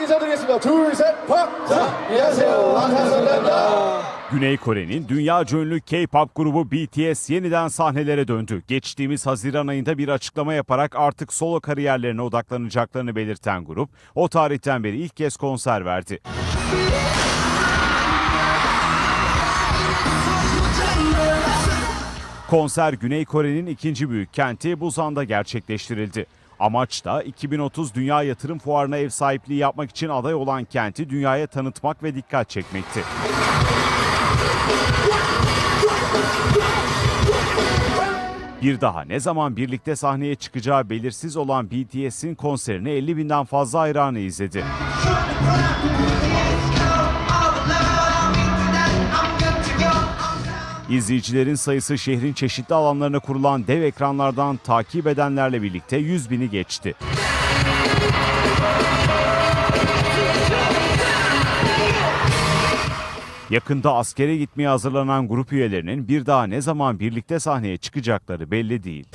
인사드리겠습니다. 둘, 셋, 박! 자, 안녕하세요. 방탄소년단입니다. Güney Kore'nin dünya ünlü K-pop grubu BTS yeniden sahnelere döndü. Geçtiğimiz Haziran ayında bir açıklama yaparak artık solo kariyerlerine odaklanacaklarını belirten grup, o tarihten beri ilk kez konser verdi. Konser Güney Kore'nin ikinci büyük kenti Busan'da gerçekleştirildi. Amaç da 2030 Dünya Yatırım Fuarı'na ev sahipliği yapmak için aday olan kenti dünyaya tanıtmak ve dikkat çekmekti. Bir daha ne zaman birlikte sahneye çıkacağı belirsiz olan BTS'in konserini 50 binden fazla hayranı izledi. İzleyicilerin sayısı şehrin çeşitli alanlarına kurulan dev ekranlardan takip edenlerle birlikte 100 bini geçti. Yakında askere gitmeye hazırlanan grup üyelerinin bir daha ne zaman birlikte sahneye çıkacakları belli değil.